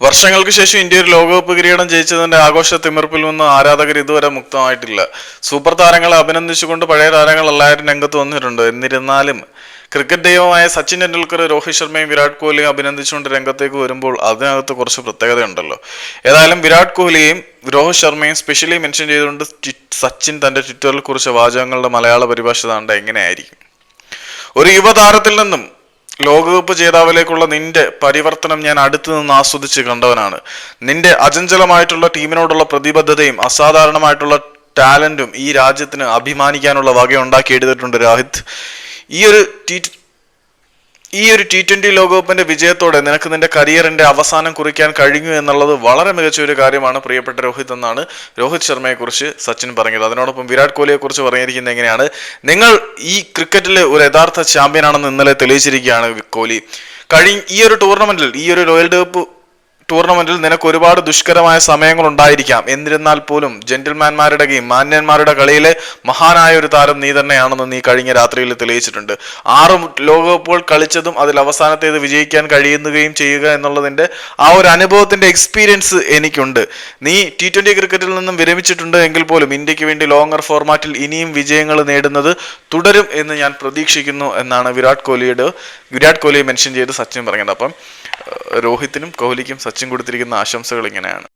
വർഷങ്ങൾക്ക് ശേഷം ഇന്ത്യ ഒരു ലോകകപ്പ് കിരീടം ജയിച്ചതിന്റെ ആഘോഷ തിമിർപ്പിൽ നിന്ന് ആരാധകർ ഇതുവരെ മുക്തമായിട്ടില്ല. സൂപ്പർ താരങ്ങളെ അഭിനന്ദിച്ചുകൊണ്ട് പഴയ താരങ്ങൾ എല്ലാവരും രംഗത്ത് വന്നിട്ടുണ്ട്. എന്നിരുന്നാലും ക്രിക്കറ്റ് ദൈവമായ സച്ചിൻ ടെണ്ടുൽക്കർ രോഹിത് ശർമ്മയും വിരാട് കോഹ്ലിയും അഭിനന്ദിച്ചുകൊണ്ട് രംഗത്തേക്ക് വരുമ്പോൾ അതിനകത്ത് കുറച്ച് പ്രത്യേകതയുണ്ടല്ലോ. ഏതായാലും വിരാട് കോഹ്ലിയെയും രോഹിത് ശർമ്മയും സ്പെഷ്യലി മെൻഷൻ ചെയ്തുകൊണ്ട് സച്ചിൻ തന്റെ ട്വിറ്ററിൽ കുറിച്ച വാചകങ്ങളുടെ മലയാള പരിഭാഷ താണ്ട എങ്ങനെയായിരിക്കും? ഒരു യുവതാരത്തിൽ നിന്നും ലോകകപ്പ് ജേതാവിലേക്കുള്ള നിന്റെ പരിവർത്തനം ഞാൻ അടുത്തു നിന്ന് ആസ്വദിച്ച് കണ്ടവനാണ്. നിന്റെ അചഞ്ചലമായിട്ടുള്ള ടീമിനോടുള്ള പ്രതിബദ്ധതയും അസാധാരണമായിട്ടുള്ള ടാലന്റും ഈ രാജ്യത്തിന് അഭിമാനിക്കാനുള്ള വകയുണ്ടാക്കിയെടുത്തിട്ടുണ്ട് രാഹിത്. ഈ ഒരു ടി ഈ ഒരു ടി ട്വന്റി ലോകകപ്പിന്റെ വിജയത്തോടെ നിനക്ക് നിന്റെ കരിയറിന്റെ അവസാനം കുറിക്കാൻ കഴിഞ്ഞു എന്നുള്ളത് വളരെ മികച്ച ഒരു കാര്യമാണ് പ്രിയപ്പെട്ട രോഹിത് എന്നാണ്. രോഹിത് ശർമ്മയെ കുറിച്ച് സച്ചിൻ പറഞ്ഞത്. അതിനോടൊപ്പം വിരാട് കോഹ്ലിയെ കുറിച്ച് പറഞ്ഞിരിക്കുന്നത് എങ്ങനെയാണ്? നിങ്ങൾ ഈ ക്രിക്കറ്റിലെ ഒരു യഥാർത്ഥ ചാമ്പ്യനാണെന്ന് ഇന്നലെ തെളിയിച്ചിരിക്കുകയാണ് കോഹ്ലി. കഴിഞ്ഞ ഈ ഒരു ടൂർണമെന്റിൽ ഈ ഒരു റോയൽ കപ്പ് ടൂർണമെന്റിൽ നിനക്ക് ഒരുപാട് ദുഷ്കരമായ സമയങ്ങൾ ഉണ്ടായിരിക്കാം എന്നിരുന്നാൽ പോലും ജെന്റിൽമാൻമാരുടെ ഗെയിം മാന്യന്മാരുടെ കളിയിലെ മഹാനായ ഒരു താരം നീ തന്നെയാണെന്ന് നീ കഴിഞ്ഞ രാത്രിയിൽ തെളിയിച്ചിട്ടുണ്ട്. ആറ് ലോകകപ്പുകൾ കളിച്ചതും അതിൽ അവസാനത്തേത് വിജയിക്കാൻ കഴിയുകയും ചെയ്യുക എന്നുള്ളതിന്റെ ആ ഒരു അനുഭവത്തിന്റെ എക്സ്പീരിയൻസ് എനിക്കുണ്ട്. നീ ടി ട്വന്റി ക്രിക്കറ്റിൽ നിന്നും വിരമിച്ചിട്ടുണ്ട് എങ്കിൽ പോലും ഇന്ത്യയ്ക്ക് വേണ്ടി ലോങ്ങർ ഫോർമാറ്റിൽ ഇനിയും വിജയങ്ങൾ നേടുന്നത് തുടരും എന്ന് ഞാൻ പ്രതീക്ഷിക്കുന്നു എന്നാണ് വിരാട് കോഹ്ലിയുടെ വിരാട് കോഹ്ലിയെ മെൻഷൻ ചെയ്ത് സച്ചിൻ പറഞ്ഞത്. അപ്പം രോഹിത്തിനും കോഹ്ലിക്കും സച്ചിൻ കൊടുത്തിരിക്കുന്ന ആശംസകൾ ഇങ്ങനെയാണ്.